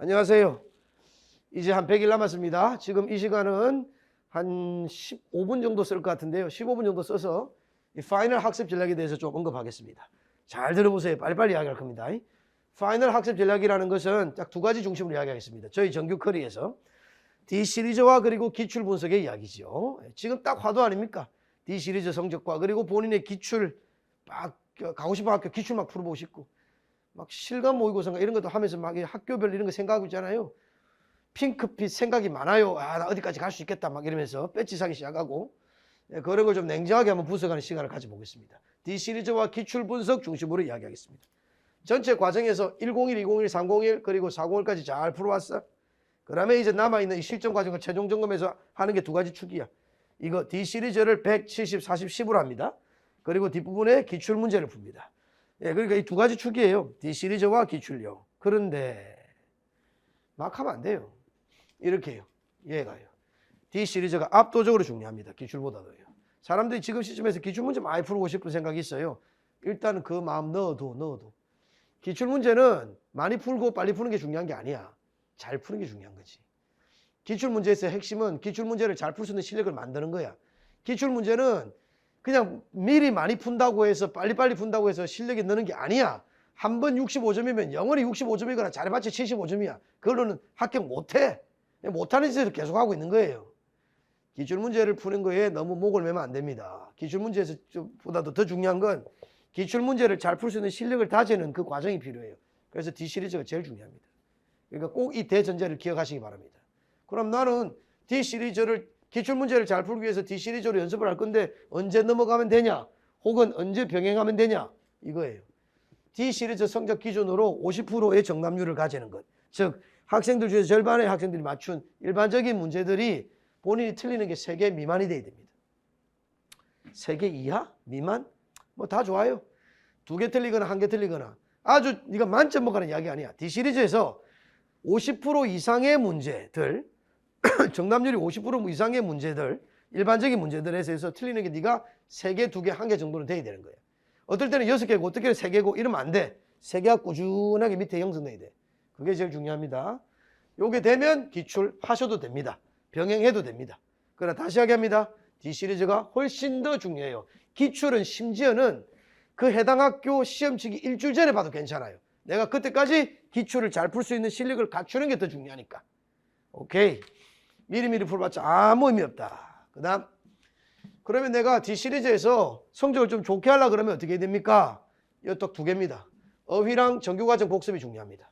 안녕하세요. 이제 한 100일 남았습니다. 지금 이 시간은 한 15분 정도 쓸 것 같은데요. 15분 정도 써서 이 파이널 학습 전략에 대해서 좀 언급하겠습니다. 잘 들어보세요. 빨리빨리 이야기할 겁니다. 파이널 학습 전략이라는 것은 딱 두 가지 중심으로 이야기하겠습니다. 저희 정규 커리에서 D 시리즈와 그리고 기출 분석의 이야기죠. 지금 딱 화두 아닙니까? D 시리즈 성적과 그리고 본인의 기출 막 가고 싶은 학교 기출 막 풀어보고 싶고 막 실감 모의고사인가 이런 것도 하면서 막이 학교별 이런 거 생각하고 있잖아요. 핑크빛 생각이 많아요. 아, 나 어디까지 갈 수 있겠다. 막 이러면서 배치 사기 시작하고 예, 그런 걸 좀 냉정하게 한번 분석하는 시간을 가져보겠습니다. D 시리즈와 기출 분석 중심으로 이야기하겠습니다. 전체 과정에서 101, 201, 301 그리고 401까지 잘 풀어왔어. 그 다음에 이제 남아있는 이 실전 과정을 최종 점검해서 하는 게 두 가지 축이야. 이거 D 시리즈를 170, 40, 10으로 합니다. 그리고 뒷부분에 기출 문제를 풉니다. 예, 그러니까 이 두 가지 축이에요. D 시리즈와 기출요. 그런데 막 하면 안 돼요. 이렇게 해요. 얘가요. D 시리즈가 압도적으로 중요합니다. 기출보다도요. 사람들이 지금 시점에서 기출 문제 많이 풀고 싶은 생각이 있어요. 일단은 그 마음 넣어도 넣어도. 기출 문제는 많이 풀고 빨리 푸는 게 중요한 게 아니야. 잘 푸는 게 중요한 거지. 기출 문제에서 핵심은 기출 문제를 잘 풀 수 있는 실력을 만드는 거야. 기출 문제는 그냥 미리 많이 푼다고 해서 빨리빨리 푼다고 해서 실력이 느는 게 아니야. 한 번 65점이면 영원히 65점이거나 잘해봤자 75점이야. 그걸로는 합격 못해. 못하는 짓을 계속하고 있는 거예요. 기출 문제를 푸는 거에 너무 목을 매면 안 됩니다. 기출 문제보다도 더 중요한 건 기출 문제를 잘 풀 수 있는 실력을 다지는 그 과정이 필요해요. 그래서 D 시리즈가 제일 중요합니다. 그러니까 꼭 이 대전제를 기억하시기 바랍니다. 그럼 나는 D 시리즈를 기출 문제를 잘 풀기 위해서 D 시리즈로 연습을 할 건데 언제 넘어가면 되냐? 혹은 언제 병행하면 되냐? 이거예요. D 시리즈 성적 기준으로 50%의 정답률을 가지는 것. 즉 학생들 중에서 절반의 학생들이 맞춘 일반적인 문제들이 본인이 틀리는 게 3개 미만이 돼야 됩니다. 3개 이하? 미만? 뭐 다 좋아요. 두 개 틀리거나 한 개 틀리거나 아주 네가 만점 먹가는 이야기 아니야. D 시리즈에서 50% 이상의 문제들 정답률이 50% 이상의 문제들 일반적인 문제들에서 틀리는 게 네가 3개, 2개, 1개 정도는 돼야 되는 거야. 어떨 때는 6개고 어떨 때는 3개고 이러면 안 돼. 3개가 꾸준하게 밑에 형성돼야 돼. 그게 제일 중요합니다. 요게 되면 기출하셔도 됩니다. 병행해도 됩니다. 그러나 다시 하게 합니다 D 시리즈가 훨씬 더 중요해요. 기출은 심지어는 그 해당 학교 시험 치기 일주일 전에 봐도 괜찮아요. 내가 그때까지 기출을 잘 풀 수 있는 실력을 갖추는 게 더 중요하니까. 오케이. 미리미리 풀어봤자 아무 의미 없다. 그 다음. 그러면 내가 D 시리즈에서 성적을 좀 좋게 하려 그러면 어떻게 해야 됩니까? 이거 두 개입니다. 어휘랑 정규과정 복습이 중요합니다.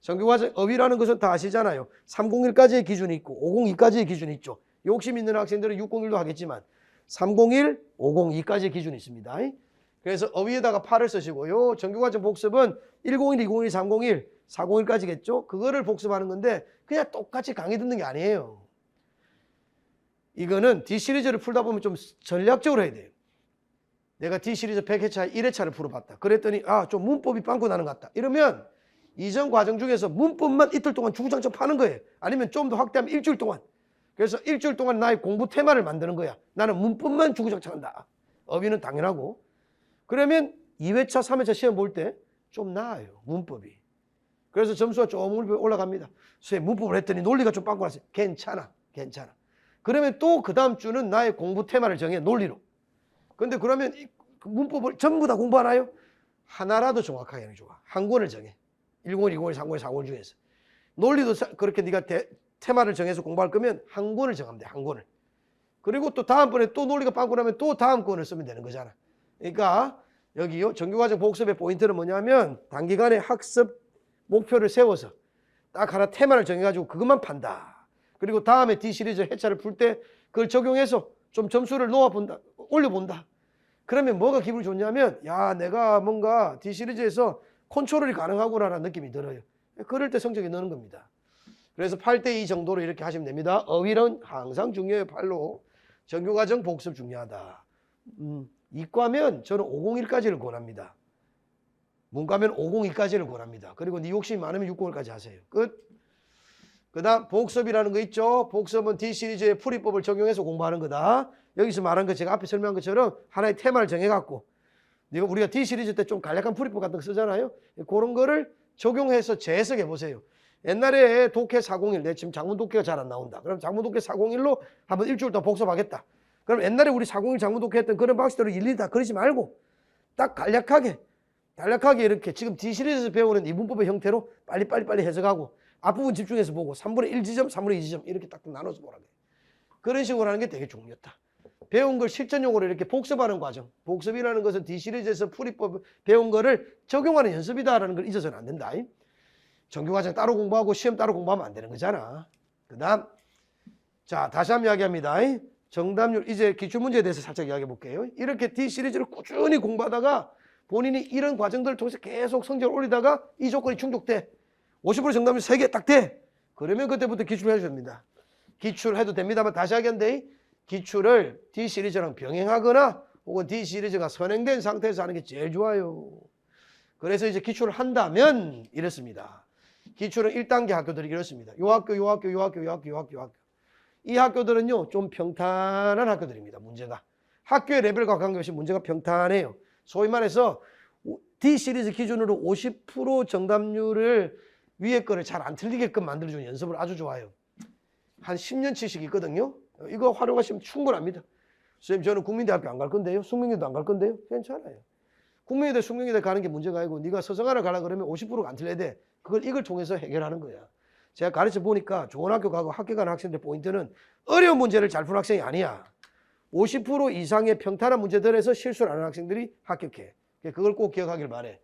정규과정 어휘라는 것은 다 아시잖아요. 301까지의 기준이 있고 502까지의 기준이 있죠. 욕심 있는 학생들은 601도 하겠지만 301, 502까지의 기준이 있습니다. 그래서 어휘에다가 8을 쓰시고요. 정규과정 복습은 101, 201, 301, 401까지겠죠. 그거를 복습하는 건데 그냥 똑같이 강의 듣는 게 아니에요. 이거는 D 시리즈를 풀다 보면 좀 전략적으로 해야 돼요. 내가 D 시리즈 100회차 1회차를 풀어봤다. 그랬더니 아 좀 문법이 빵꾸 나는 것 같다. 이러면 이전 과정 중에서 문법만 이틀 동안 주구장창 파는 거예요. 아니면 좀 더 확대하면 일주일 동안. 그래서 일주일 동안 나의 공부 테마를 만드는 거야. 나는 문법만 주구장창 한다. 어휘는 당연하고. 그러면 2회차, 3회차 시험 볼 때 좀 나아요. 문법이. 그래서 점수가 조금 올라갑니다. 선생님 문법을 했더니 논리가 좀 빵꾸 났어요. 괜찮아. 괜찮아. 그러면 또 그 다음 주는 나의 공부 테마를 정해 논리로. 근데 그러면 이 문법을 전부 다 공부하나요? 하나라도 정확하게 하는 게 좋아. 한 권을 정해. 101, 201, 301, 401 중에서. 논리도 사- 그렇게 네가 대- 테마를 정해서 공부할 거면 한 권을 정하면 돼. 한 권을. 그리고 또 다음번에 또 논리가 빵꾸 나면 또 다음 권을 쓰면 되는 거잖아. 그러니까 여기요. 정규과정 복습의 포인트는 뭐냐면 단기간에 학습 목표를 세워서 딱 하나 테마를 정해가지고 그것만 판다. 그리고 다음에 D 시리즈 회차를 풀 때 그걸 적용해서 좀 점수를 놓아본다, 올려본다. 그러면 뭐가 기분이 좋냐면, 야, 내가 뭔가 D 시리즈에서 컨트롤이 가능하구나라는 느낌이 들어요. 그럴 때 성적이 느는 겁니다. 그래서 8대2 정도로 이렇게 하시면 됩니다. 어휘는 항상 중요해요, 8로. 정규과정 복습 중요하다. 음, 이과면 저는 501까지를 권합니다. 문과면 502까지를 권합니다. 그리고 네 욕심이 많으면 601까지 하세요. 끝. 그 다음 복습이라는 거 있죠. 복습은 D 시리즈의 풀이법을 적용해서 공부하는 거다. 여기서 말한 거 제가 앞에 설명한 것처럼 하나의 테마를 정해갖고 우리가 D 시리즈 때 좀 간략한 풀이법 같은 거 쓰잖아요. 그런 거를 적용해서 재해석해 보세요. 옛날에 독해 401, 내 지금 장문 독해가 잘 안 나온다. 그럼 장문 독해 401로 한번 일주일 동안 복습하겠다. 그럼 옛날에 우리 401 장문 독해 했던 그런 방식대로 일일이 다 그러지 말고 딱 간략하게, 간략하게 이렇게 지금 D 시리즈에서 배우는 이분법의 형태로 빨리빨리 빨리 해석하고 앞부분 집중해서 보고 3분의 1 지점, 3분의 2 지점 이렇게 딱 나눠서 보라고. 그런 식으로 하는 게 되게 중요하다. 배운 걸 실전용으로 이렇게 복습하는 과정. 복습이라는 것은 D 시리즈에서 풀이법 배운 거를 적용하는 연습이다라는 걸 잊어서는 안 된다. 정규 과정 따로 공부하고 시험 따로 공부하면 안 되는 거잖아. 그 다음 자 다시 한번 이야기합니다. 정답률 이제 기출 문제에 대해서 살짝 이야기해 볼게요. 이렇게 D 시리즈를 꾸준히 공부하다가 본인이 이런 과정들을 통해서 계속 성적을 올리다가 이 조건이 충족돼. 50% 정답률 3개 딱 돼. 그러면 그때부터 기출을 해줘야 됩니다. 기출해도 됩니다만 다시 하겠는데 기출을 D 시리즈랑 병행하거나 혹은 D 시리즈가 선행된 상태에서 하는 게 제일 좋아요. 그래서 이제 기출을 한다면 이렇습니다. 기출은 1단계 학교들이 이렇습니다. 요 학교, 요 학교, 요 학교, 요 학교, 요 학교, 요 학교. 이 학교들은요, 좀 평탄한 학교들입니다. 문제가. 학교의 레벨과 관계없이 문제가 평탄해요. 소위 말해서 D 시리즈 기준으로 50% 정답률을 위에 거를 잘 안 틀리게끔 만들어주는 연습을 아주 좋아요. 한 10년치씩 있거든요. 이거 활용하시면 충분합니다. 선생님, 저는 국민대학교 안 갈 건데요. 숙명여대 안 갈 건데요. 괜찮아요. 국민여대, 숙명여대 가는 게 문제가 아니고 네가 서성하나 가라 그러면 50%가 안 틀려야 돼. 그걸 이걸 통해서 해결하는 거야. 제가 가르쳐 보니까 좋은 학교 가고 학교 가는 학생들 포인트는 어려운 문제를 잘 푸는 학생이 아니야. 50% 이상의 평탄한 문제들에서 실수를 안 하는 학생들이 합격해. 그걸 꼭 기억하길 바래.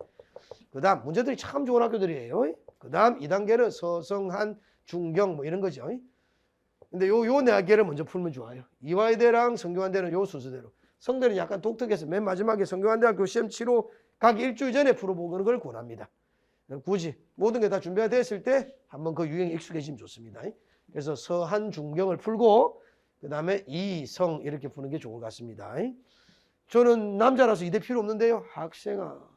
그 다음 문제들이 참 좋은 학교들이에요. 그 다음 2단계는 서성한, 중경 뭐 이런 거죠. 근데 요, 요 네 개를 먼저 풀면 좋아요. 이화여대랑 성균관대는 요 순서대로. 성대는 약간 독특해서 맨 마지막에 성균관대학교 시험 치러 가기 일주일 전에 풀어보는 걸 권합니다. 굳이 모든 게 다 준비가 됐을 때 한번 그 유행에 익숙해지면 좋습니다. 그래서 서한 중경을 풀고 그 다음에 이성 이렇게 푸는 게 좋은 것 같습니다. 저는 남자라서 이대 필요 없는데요. 학생아.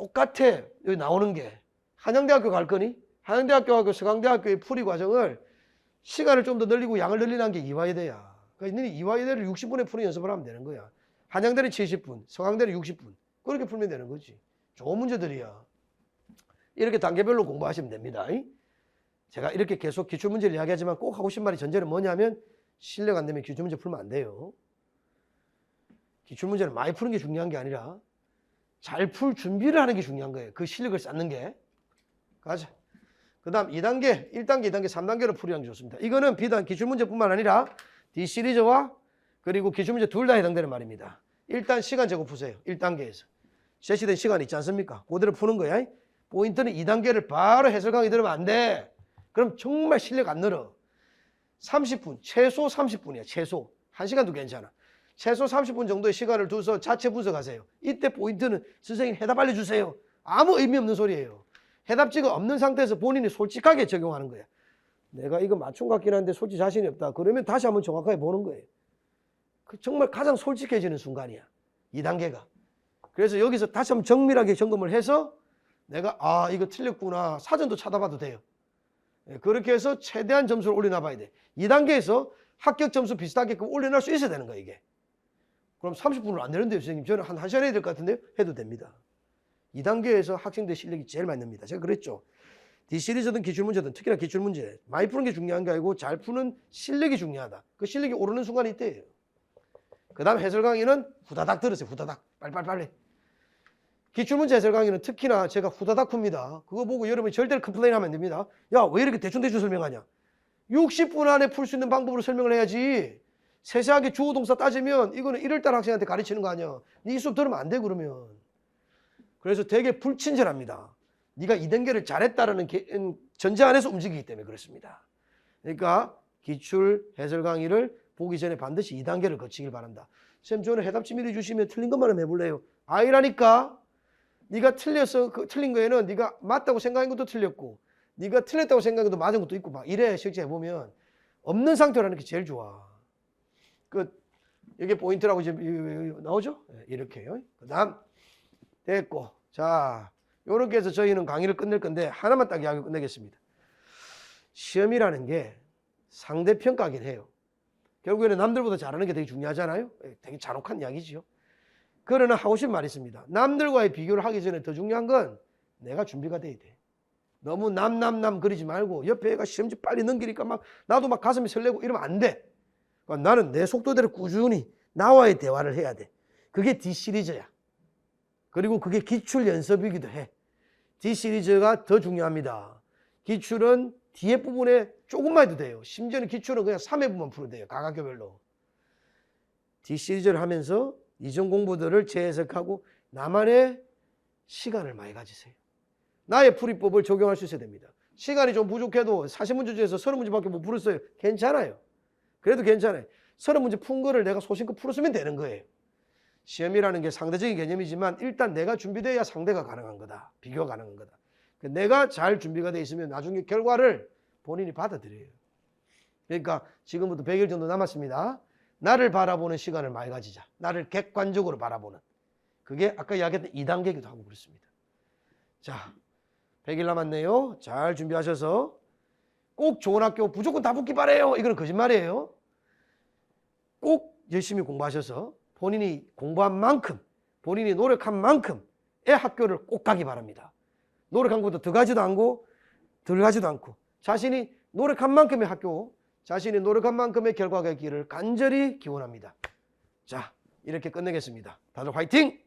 똑같아. 여기 나오는 게. 한양대학교 갈 거니? 한양대학교하고 서강대학교의 풀이 과정을 시간을 좀 더 늘리고 양을 늘리는 게 이화여대야. 그러니까 이화여대를 60분에 푸는 연습을 하면 되는 거야. 한양대는 70분, 서강대는 60분. 그렇게 풀면 되는 거지. 좋은 문제들이야. 이렇게 단계별로 공부하시면 됩니다. 제가 이렇게 계속 기출문제를 이야기하지만 꼭 하고 싶은 말이 전제는 뭐냐면 실력 안 되면 기출문제 풀면 안 돼요. 기출문제를 많이 푸는 게 중요한 게 아니라 잘 풀 준비를 하는 게 중요한 거예요. 그 실력을 쌓는 게. 가자. 그 다음 2단계, 1단계, 2단계, 3단계로 풀이하는 게 좋습니다. 이거는 비단 기출문제뿐만 아니라 D 시리즈와 그리고 기출문제 둘 다 해당되는 말입니다. 일단 시간 제고 푸세요. 1단계에서. 제시된 시간 있지 않습니까? 그대로 푸는 거야. 포인트는 2단계를 바로 해설 강의 들으면 안 돼. 그럼 정말 실력 안 늘어. 30분, 최소 30분이야, 최소. 1시간도 괜찮아. 최소 30분 정도의 시간을 두서 자체 분석하세요. 이때 포인트는 선생님 해답 알려주세요. 아무 의미 없는 소리예요. 해답지가 없는 상태에서 본인이 솔직하게 적용하는 거야. 내가 이거 맞춘 것 같긴 한데 솔직히 자신이 없다. 그러면 다시 한번 정확하게 보는 거예요. 그 정말 가장 솔직해지는 순간이야. 2단계가. 그래서 여기서 다시 한번 정밀하게 점검을 해서 내가 아 이거 틀렸구나 사전도 찾아봐도 돼요. 예, 그렇게 해서 최대한 점수를 올려놔봐야 돼. 2단계에서 합격 점수 비슷하게끔 올려놓을 수 있어야 되는 거야 이게. 그럼 30분을 안 되는데요 선생님 저는 한 1시간 해야 될 것 같은데요? 해도 됩니다. 2단계에서 학생들 실력이 제일 많이 납니다. 제가 그랬죠. D 시리즈든 기출문제든 특히나 기출문제 많이 푸는 게 중요한 게 아니고 잘 푸는 실력이 중요하다. 그 실력이 오르는 순간이 이때예요. 그 다음 해설 강의는 후다닥 들으세요. 후다닥. 빨리빨리. 기출문제 해설 강의는 특히나 제가 후다닥 풉니다. 그거 보고 여러분이 절대로 컴플레인 하면 안 됩니다. 야, 왜 이렇게 대충대충 설명하냐? 60분 안에 풀 수 있는 방법으로 설명을 해야지. 세세하게 주어 동사 따지면 이거는 1월달 학생한테 가르치는 거 아니야. 네 수업 들으면 안 돼, 그러면. 그래서 되게 불친절합니다. 네가 2단계를 잘했다라는 게- 음, 전제 안에서 움직이기 때문에 그렇습니다. 그러니까 기출 해설 강의를 보기 전에 반드시 2단계를 거치길 바란다. 쌤 저는 해답지 미리 주시면 틀린 것만 해볼래요. 아이라니까 네가 틀려서 그 틀린 거에는 네가 맞다고 생각한 것도 틀렸고 네가 틀렸다고 생각한 것도 맞은 것도 있고 막 이래 실제 해보면 없는 상태로 하는 게 제일 좋아. 그 이게 포인트라고 지금 나오죠? 예, 이렇게요. 그다음 됐고 자 이렇게 해서 저희는 강의를 끝낼 건데 하나만 딱 이야기 끝내겠습니다. 시험이라는 게 상대 평가긴 해요. 결국에는 남들보다 잘하는 게 되게 중요하잖아요. 예, 되게 잔혹한 이야기지요. 그러나 하고 싶은 말이 있습니다. 남들과의 비교를 하기 전에 더 중요한 건 내가 준비가 돼야 돼. 너무 남남남 그리지 말고 옆에 애가 시험지 빨리 넘기니까 막 나도 막 가슴이 설레고 이러면 안 돼. 그러니까 나는 내 속도대로 꾸준히 나와의 대화를 해야 돼. 그게 D 시리즈야. 그리고 그게 기출 연습이기도 해. D 시리즈가 더 중요합니다. 기출은 뒤에 부분에 조금만 해도 돼요. 심지어는 기출은 그냥 3회분만 풀어도 돼요. 가각교별로. D 시리즈를 하면서 이전 공부들을 재해석하고 나만의 시간을 많이 가지세요. 나의 풀이법을 적용할 수 있어야 됩니다. 시간이 좀 부족해도 40문제 중에서 30문제밖에 못 풀었어요. 괜찮아요. 그래도 괜찮아요. 30문제 푼 거를 내가 소신껏 풀었으면 되는 거예요. 시험이라는 게 상대적인 개념이지만 일단 내가 준비돼야 상대가 가능한 거다. 비교가 가능한 거다. 내가 잘 준비가 돼 있으면 나중에 결과를 본인이 받아들여요. 그러니까 지금부터 100일 정도 남았습니다. 나를 바라보는 시간을 많이 가지자. 나를 객관적으로 바라보는. 그게 아까 이야기했던 2단계기도 하고 그렇습니다. 자, 100일 남았네요. 잘 준비하셔서 꼭 좋은 학교 무조건 다 붙기 바래요. 이거는 거짓말이에요. 꼭 열심히 공부하셔서 본인이 공부한 만큼, 본인이 노력한 만큼의 학교를 꼭 가기 바랍니다. 노력한 것도 더 가지도 않고 덜 가지도 않고 자신이 노력한 만큼의 학교, 자신이 노력한 만큼의 결과가 있기를 간절히 기원합니다. 자, 이렇게 끝내겠습니다. 다들 화이팅!